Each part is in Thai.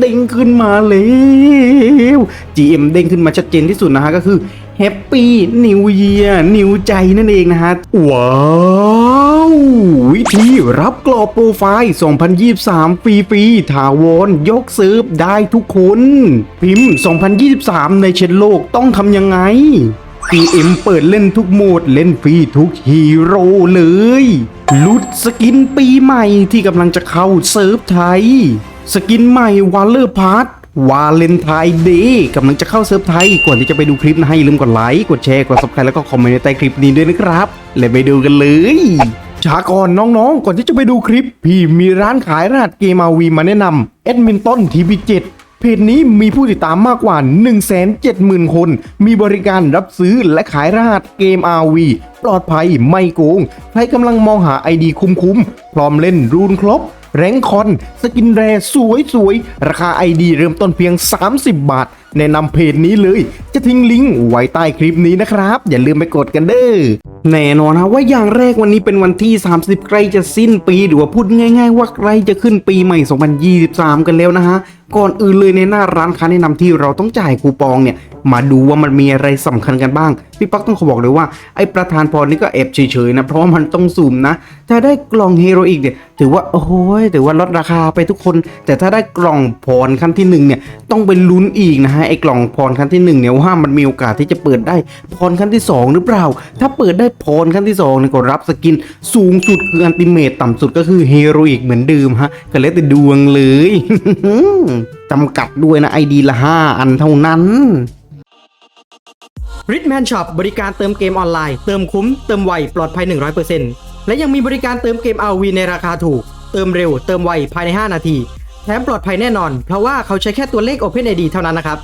เด้งขึ้นมาแล้ว GM เด้งขึ้นมาชัดเจนที่สุดนะฮะก็คือ Happy New Year New ใจนั่นเองนะฮะ ว้าววิธีรับกรอบโปรไฟล์ 2023 ฟรีฟรีถาวรยกเซิฟได้ทุกคน พิมพ์ 2023 ในเชนโลกต้องทำยังไง PM เปิดเล่นทุกโหมดเล่นฟรีทุกฮีโร่เลยลุดสกินปีใหม่ที่กำลังจะเข้าเซิร์ฟไทย สกินใหม่วอลเลอร์พาร์ทวาเลนไทน์เดย์กำลังจะเข้าเซิร์ฟไทยก่อนที่จะไปดูคลิปนะให้อย่าลืมกดไลค์ กดแชร์ กด subscribe แล้วก็คอมเมนต์ในใต้คลิปนี้ด้วยนะครับ และไปดูกันเลยช้าก่อนน้องๆ ก่อนที่จะไปดูคลิป พี่มีร้านขายรหัสเกมอาวีมาแนะนำแอดมินต้นทีวีเจ็ดเพจนี้มีผู้ติดตามมากกว่า 170,000 คน มีบริการรับซื้อและขายรหัสเกม RV ปลอดภัยไม่โกง ใครกำลังมองหาไอดีคุ้มๆ พร้อมเล่นรูนครบ แรงคอน สกินแรสวยๆ ราคาไอดีเริ่มต้นเพียง 30 บาทแนะนำเพจนี้เลย จะทิ้งลิงก์ไว้ใต้คลิปนี้นะครับ อย่าลืมไปกดกันเด้อแน่นอนนะว่าอย่างแรกวันนี้เป็นวันที่ 30 ใกล้จะสิ้นปีหรือว่าพูดง่าย ๆ ว่าใกล้จะขึ้นปีใหม่ 2023 กันแล้วนะฮะก่อนอื่นเลยในหน้าร้านค้าแนะนำที่เราต้องจ่ายคูปองเนี่ย มาดูว่ามันมีอะไรสำคัญกันบ้าง พี่ป๊อกต้องขอบอกเลยว่าไอ้ประธานพรนี่ก็แอบเฉยๆนะ เพราะว่ามันต้องสุ่มนะ ถ้าได้กล่องเฮโรอีกเนี่ย ถือว่า โอ้โหยถือว่าลดราคาไปทุกคน แต่ถ้าได้กล่องพรขั้นที่หนึ่งเนี่ยต้องไปลุ้นอีกนะฮะไอ้กล่องพรขั้นที่หนึ่งเนี่ยว่ามันมีโอกาสที่จะเปิดได้พรขั้นที่สองหรือเปล่า ถ้าเปิดได้พรขั้นที่สองเนี่ยก็รับสกินสูงสุดคืออันติเมตต่ำสุดก็คือเฮโรอีกเหมือนเดิมฮะก็แล้วแต่ดวงเลยจำกัดด้วยนะไอดีละ 5 อันเท่านั้นริทแมนช็อปบริการเติมเกมออนไลน์ เติมคุ้ม เติมไว ปลอดภัย 100%และยังมีบริการเติมเกม RV ในราคาถูก เติมเร็ว เติมไว ภายใน 5 นาที ถมปลอดภัยแน่นอน เพราะว่าเขาใช้แค่ตัวเลข OpenID เท่านั้นนะครับ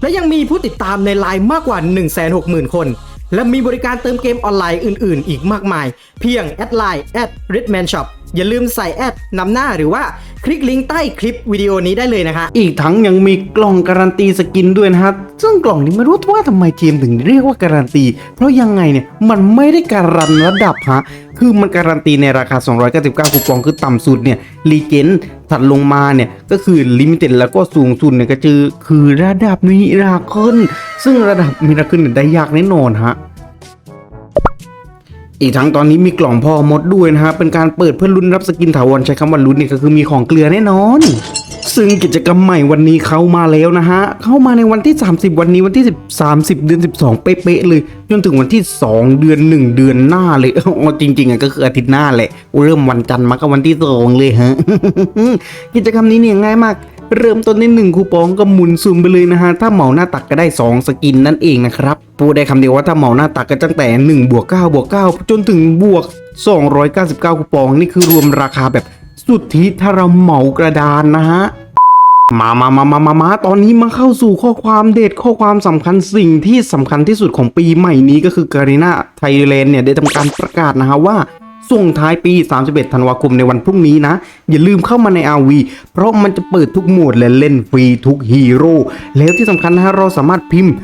และยังมีผู้ติดตามในไลน์มากกว่า 160,000 คน และมีบริการเติมเกมออนไลน์อื่น ๆ อีกมากมาย เพียงแอดไลน์แอด r i t m a n Shop อย่าลืมใส่แอดนำหน้าหรือว่าคลิกลิงก์ใต้คลิปวิดีโอนี้ได้เลยนะคะ อีกทั้งยังมีกล่องการันตีสกินด้วยนะฮะ ซึ่งกล่องนี้ไม่รู้ว่าทำไมทีมถึงเรียกว่าการันตี เพราะยังไงเนี่ยมันไม่ได้การันระดับฮะ คือมันการันตีในราคา 299 คูปองคือต่ำสุดเนี่ยรีเจนถัดลงมาเนี่ยก็คือลิมิเต็ดแล้วก็สูงสุดเนี่ยก็คือคือระดับมิราเคิลซึ่งระดับมิราเคิลเนี่ยได้ยากแน่นอนฮะอีกทั้งตอนนี้มีกล่องพ่อมดด้วยนะฮะเป็นการเปิดเพื่อลุ้นรับสกินถาวรใช้คำว่าลุ้นเนี่ยก็คือมีของเกลือแน่นอน ซึ่งกิจกรรมใหม่วันนี้เข้ามาแล้วนะฮะ เข้ามาในวันที่ 30 วันนี้วันที่ 10 30 เดือน 12 เป๊ะๆเลย จนถึงวันที่ 2 เดือน 1 เดือนหน้าเลยอ๋อจริงๆอะก็คืออาทิตย์หน้าแหละเริ่มวันจันทร์มาก็วันที่2เลยฮะ กิจกรรมนี้เนี่ยง่ายมาก เริ่มต้นในหนึ่งคูปองก็หมุนซุ่มไปเลยนะฮะ ถ้าเหมาหน้าตักก็ได้ 2 สกินนั่นเองนะครับพูดได้คำเดียวว่าถ้าเหมาหน้าตักก็ตั้งแต่1บวก9บวก9จนถึงบวก299คูปองนี่คือรวมราคาแบบ สุดที่ถ้าเราเหมากระดานนะฮะมามามามามามาตอนนี้มาเข้าสู่ข้อความเด็ดข้อความสำคัญสิ่งที่สำคัญที่สุดของปีใหม่นี้ก็คือการีนาไทยแลนด์เนี่ยได้ทำการประกาศนะฮะว่าส่งท้ายปี 31 ธันวาคมในวันพรุ่งนี้นะ อย่าลืมเข้ามาใน RV เพราะมันจะเปิดทุกโหมดและเล่นฟรีทุกฮีโร่ แล้วที่สำคัญนะฮะเราสามารถพิมพ์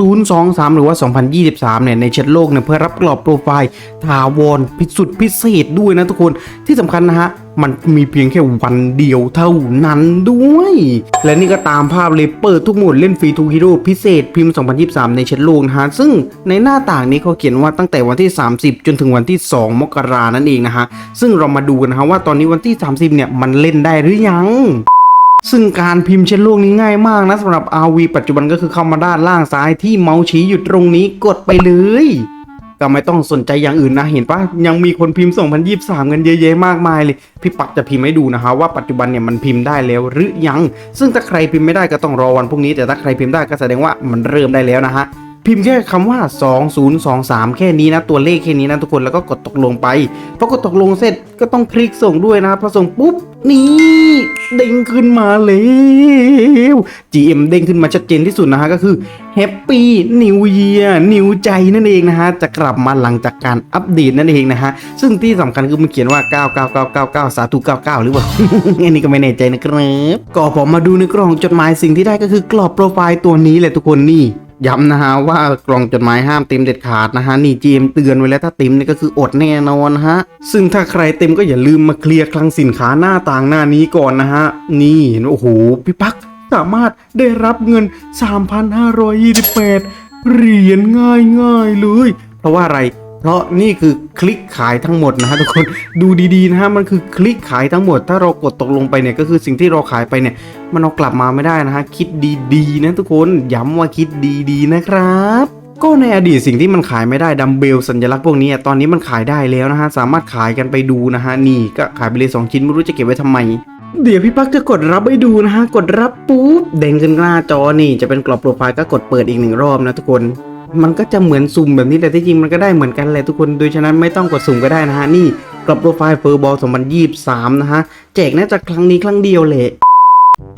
2023 หรือว่า 2023 เนี่ยในแชทโลกเนี่ยเพื่อรับกรอบโปรไฟล์ถาวรพิสุดพิเศษด้วยนะทุกคนที่สำคัญนะฮะ มันมีเพียงแค่วันเดียวเท่านั้นด้วย และนี่ก็ตามภาพเลยเปิดทุกหมดเล่นฟรีทุกฮีโร่พิเศษพิมพ์ 2023 ในแชทโลกนะฮะ ซึ่งในหน้าต่างนี้เขาเขียนว่าตั้งแต่วันที่ 30 จนถึงวันที่ 2 มกรานั่นเองนะฮะ ซึ่งเรามาดูกันนะฮะว่าตอนนี้วันที่ 30 เนี่ยมันเล่นได้หรือยังซึ่งการพิมพ์เช่นโลกนี้ง่ายมากนะสำหรับ RV ปัจจุบันก็คือเข้ามาด้านล่างซ้ายที่เมาส์ชี้อยู่ตรงนี้กดไปเลย ก็ไม่ต้องสนใจอย่างอื่นนะ เห็นปะยังมีคนพิมพ์ 2023 กันเยอะแยะมากมายเลย พี่ปักจะพิมพ์ให้ดูนะฮะว่าปัจจุบันเนี่ยมันพิมพ์ได้แล้วหรือยัง ซึ่งถ้าใครพิมพ์ไม่ได้ก็ต้องรอวันพรุ่งนี้แต่ถ้าใครพิมพ์ได้ก็แสดงว่ามันเริ่มได้แล้วนะฮะ พิมพ์แค่คำว่า 2023 แค่นี้นะ ตัวเลขแค่นี้นะทุกคนแล้วก็กดตกลงไปพอกดตกลงเสร็จก็ต้องคลิกส่งด้วยนะพอส่งปุ๊บนี่เด้งขึ้นมาแล้ว GM เด้งขึ้นมาชัดเจนที่สุดนะฮะก็คือ Happy New Year New ใจนั่นเองนะฮะ จะกลับมาหลังจากการอัปเดตนั่นเองนะฮะ ซึ่งที่สำคัญคือมันเขียนว่า 99999 สาธุ 99 หรือเปล่า อันนี้ก็ไม่แน่ใจนะครับ ก็ผมมาดูในกล่องจดหมายสิ่งที่ได้ก็คือกรอบโปรไฟล์ตัวนี้แหละทุกคนนี่ ย้ำนะฮะว่ากล่องจดหมายห้ามเต็มเด็ดขาดนะฮะนี่ GM เตือนไว้แล้วถ้าเต็มนี่ก็คืออดแน่นอนฮะ ซึ่งถ้าใครเต็มก็อย่าลืมมาเคลียร์คลังสินค้าหน้าต่างหน้านี้ก่อนนะฮะ นี่โอ้โหพี่ปักสามารถได้รับเงิน 3,528 เหรียญง่ายง่ายๆเลย เพราะว่าอะไร เพราะนี่คือคลิกขายทั้งหมดนะฮะทุกคนดูดีๆนะฮะมันคือคลิกขายทั้งหมด ถ้าเรากดตกลงไปเนี่ยก็คือสิ่งที่เราขายไปเนี่ย มันเอากลับมาไม่ได้นะฮะคิดดีๆนะทุกคนย้ำว่าคิดดีๆนะครับก็ในอดีตสิ่งที่มันขายไม่ได้ดัมเบลสัญลักษณ์พวกนี้ตอนนี้มันขายได้แล้วนะฮะ สามารถขายกันไปดูนะฮะ นี่ก็ขายไปเลยสองชิ้นไม่รู้จะเก็บไว้ทำไม เดี๋ยวพี่ปักจะกดรับให้ดูนะฮะ กดรับปุ๊บแดงขึ้นหน้าจอนี่จะเป็นกรอบโปรไฟล์ก็กดเปิดอีกหนึ่งรอบนะทุกคน มันก็จะเหมือนสุ่มแบบนี้แต่ที่จริงมันก็ได้เหมือนกันแหละทุกคนโดยฉะนั้นไม่ต้องกดสุ่มก็ได้นะฮะนี่กรอบโปรไฟล์เฟอร์บอล2023 นะฮะแจกน่าจะครั้งนี้ครั้งเดียวแหละ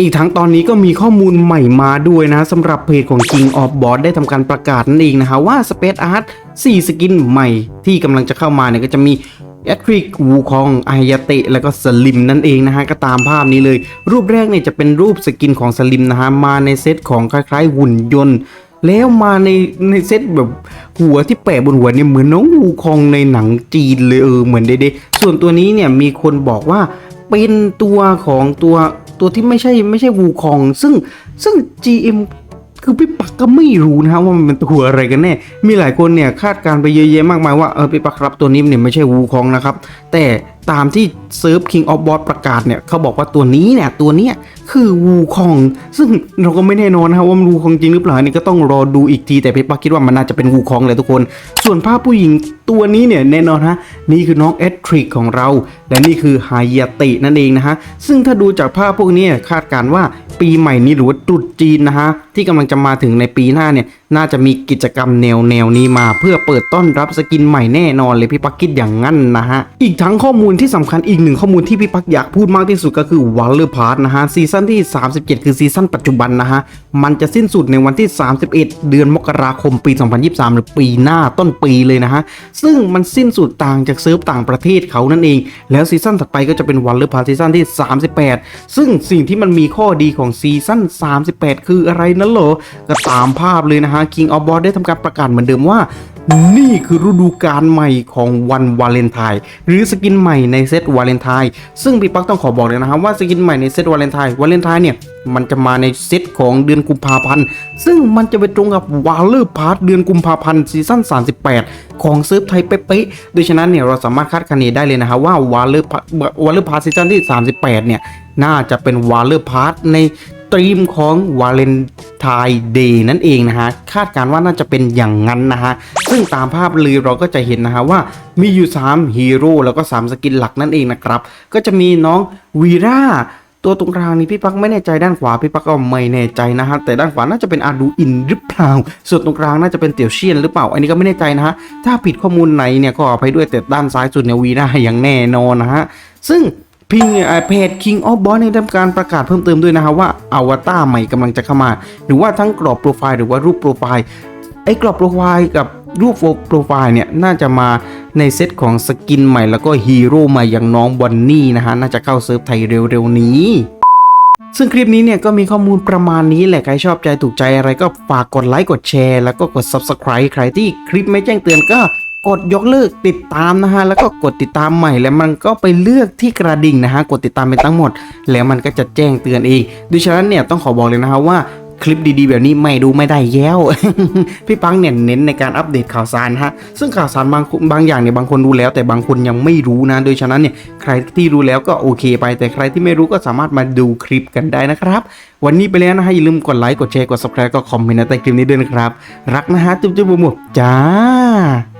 อีกทั้งตอนนี้ก็มีข้อมูลใหม่มาด้วยนะสำหรับเพจของ King of Boss ได้ทำการประกาศนั่นเองนะฮะว่า Space Art 4 สกินใหม่ที่กำลังจะเข้ามาเนี่ยก็จะมีแอทริกวูคองอายาเตะ แล้วก็สลิมนั่นเองนะฮะ ก็ตามภาพนี้เลย รูปแรกเนี่ยจะเป็นรูปสกินของสลิมนะฮะ มาในเซตของคล้ายๆหุ่นยนต์ แล้วมาในในเซตแบบหัวที่แปะบนหัวเนี่ยเหมือนน้องวูคองในหนังจีนเลยเออเหมือนเด็ดๆส่วนตัวนี้เนี่ยมีคนบอกว่าเป็นตัวของตัวตัวที่ไม่ใช่ไม่ใช่วูคอง ซึ่งซึ่ง GM คือพี่ปักก็ไม่รู้นะฮะว่ามันเป็นตัวอะไรกันแน่ มีหลายคนเนี่ยคาดการไปเยอะแยะมากมายว่าเออพี่ปักครับตัวนี้เนี่ยไม่ใช่วูคองนะครับ แต่ ตามที่เซิร์ฟ King of Boss ประกาศเนี่ยเขาบอกว่าตัวนี้เนี่ยตัวเนี้ยคือวูคอง ซึ่งเราก็ไม่แน่นอนนะครับว่ามันวูคองจริงหรือเปล่าอันนี่ก็ต้องรอดูอีกทีแต่พี่ปักคิดว่ามันน่าจะเป็นวูคองเลยทุกคน ส่วนภาพผู้หญิงตัวนี้เนี่ยแน่นอนฮะนี่คือน้องเอทริกของเรา และนี่คือไฮยาตินั่นเองนะฮะซึ่งถ้าดูจากภาพพวกนี้คาดการณ์ว่าปีใหม่นี้หรือว่าตรุษจีนนะฮะที่กำลังจะมาถึงในปีหน้าเนี่ย น่าจะมีกิจกรรมแนวแนวนี้มา เพื่อเปิดต้อนรับสกินใหม่แน่นอนเลยพี่ปักคิดอย่างงั้นนะฮะ อีกทั้งข้อมูลที่สำคัญอีกหนึ่งข้อมูลที่พี่ปักอยากพูดมากที่สุดก็คือวัลเลอร์พาร์ทนะฮะซีซั่นที่ 37 คือซีซั่นปัจจุบันนะฮะ มันจะสิ้นสุดในวันที่ 31 เดือนมกราคมปี 2023 หรือปีหน้าต้นปีเลยนะฮะ ซึ่งมันสิ้นสุดต่างจากเซิร์ฟต่างประเทศเขานั่นเอง แล้วซีซั่นถัดไปก็จะเป็นวัลเลอร์พาร์ทซีซั่นที่ 38 ซึ่งสิ่งที่มันมีข้อดีของซีซั่น38 คืออะไรนั่นเหรอก็ตามภาพเลยนะฮะ King of Boss ได้ทำการประกาศเหมือนเดิมว่า นี่คือฤดูกาลใหม่ของวันวาเลนไทน์หรือสกินใหม่ในเซตวาเลนไทน์ซึ่งพี่ปักต้องขอบอกเลยนะครับว่าสกินใหม่ในเซตวาเลนไทน์วาเลนไทน์เนี่ยมันจะมาในเซตของเดือนกุมภาพันธ์ ซึ่งมันจะไปตรงกับวาเลอร์พาร์ทเดือนกุมภาพันธ์ซีซั่น 38 ของเซิร์ฟไทยเป๊ะๆโดยฉะนั้นเนี่ยเราสามารถคาดคะเนได้เลยนะครับว่าวาเลอร์วาเลอร์พาร์ทซีซั่นที่ 38 เนี่ยน่าจะเป็นวาเลอร์พาร์ทใน ตรีมของวาเลนไทน์เดย์นั่นเองนะฮะ คาดการณ์ว่าน่าจะเป็นอย่างนั้นนะฮะ ซึ่งตามภาพเลยเราก็จะเห็นนะฮะว่ามีอยู่ 3 ฮีโร่แล้วก็ 3 สกินหลักนั่นเองนะครับ ก็จะมีน้องวีราตัวตรงกลางนี้พี่ปักไม่แน่ใจด้านขวาพี่ปักก็ไม่แน่ใจนะฮะแต่ด้านขวาน่าจะเป็นอาดูอินหรือเปล่า ส่วนตรงกลางน่าจะเป็นเตียวเชียนหรือเปล่า อันนี้ก็ไม่แน่ใจนะฮะถ้าผิดข้อมูลไหนเนี่ยก็ขออภัยด้วยแต่ด้านซ้ายสุดเนี่ยวีร่าอย่างแน่นอนนะฮะซึ่ง พิงเอ่อเพจ King of Boss เนี่ยได้ทำการประกาศเพิ่มเติมด้วยนะฮะว่าอวตารใหม่กำลังจะเข้ามา หรือว่าทั้งกรอบโปรไฟล์หรือว่ารูปโปรไฟล์ไอ้กรอบโปรไฟล์กับรูปโปรไฟล์เนี่ยน่าจะมาในเซตของสกินใหม่แล้วก็ฮีโร่ใหม่อย่างน้องบอนนี่นะฮะน่าจะเข้าเซิร์ฟไทยเร็วๆนี้ ซึ่งคลิปนี้เนี่ยก็มีข้อมูลประมาณนี้แหละ ใครชอบใจถูกใจอะไรก็ฝากกดไลค์กดแชร์แล้วก็กด Subscribe ใครที่คลิปไม่แจ้งเตือนก็ กดยกเลิกติดตามนะฮะแล้วก็กดติดตามใหม่แล้วมันก็ไปเลือกที่กระดิ่งนะฮะกดติดตามไปทั้งหมด แล้วมันก็จะแจ้งเตือนเองดังนั้นเนี่ยต้องขอบอกเลยนะฮะว่าคลิปดีๆ แบบนี้ไม่ดูไม่ได้แย้ว พี่ปังเนี่ยเน้นในการอัปเดตข่าวสารฮะ ซึ่งข่าวสารบางบางอย่างเนี่ยบางคนรู้แล้ว แต่บางคนยังไม่รู้นะ โดยฉะนั้นเนี่ยใครที่รู้แล้วก็โอเคไป แต่ใครที่ไม่รู้ก็สามารถมาดูคลิปกันได้นะครับ วันนี้ไปแล้วนะฮะอย่าลืมกดไลค์กดแชร์กด subscribe ก็คอมเมนต์ในใต้คลิปนี้ด้วยนะครับ รักนะฮะจุ๊บจุ๊บหมวกจ้า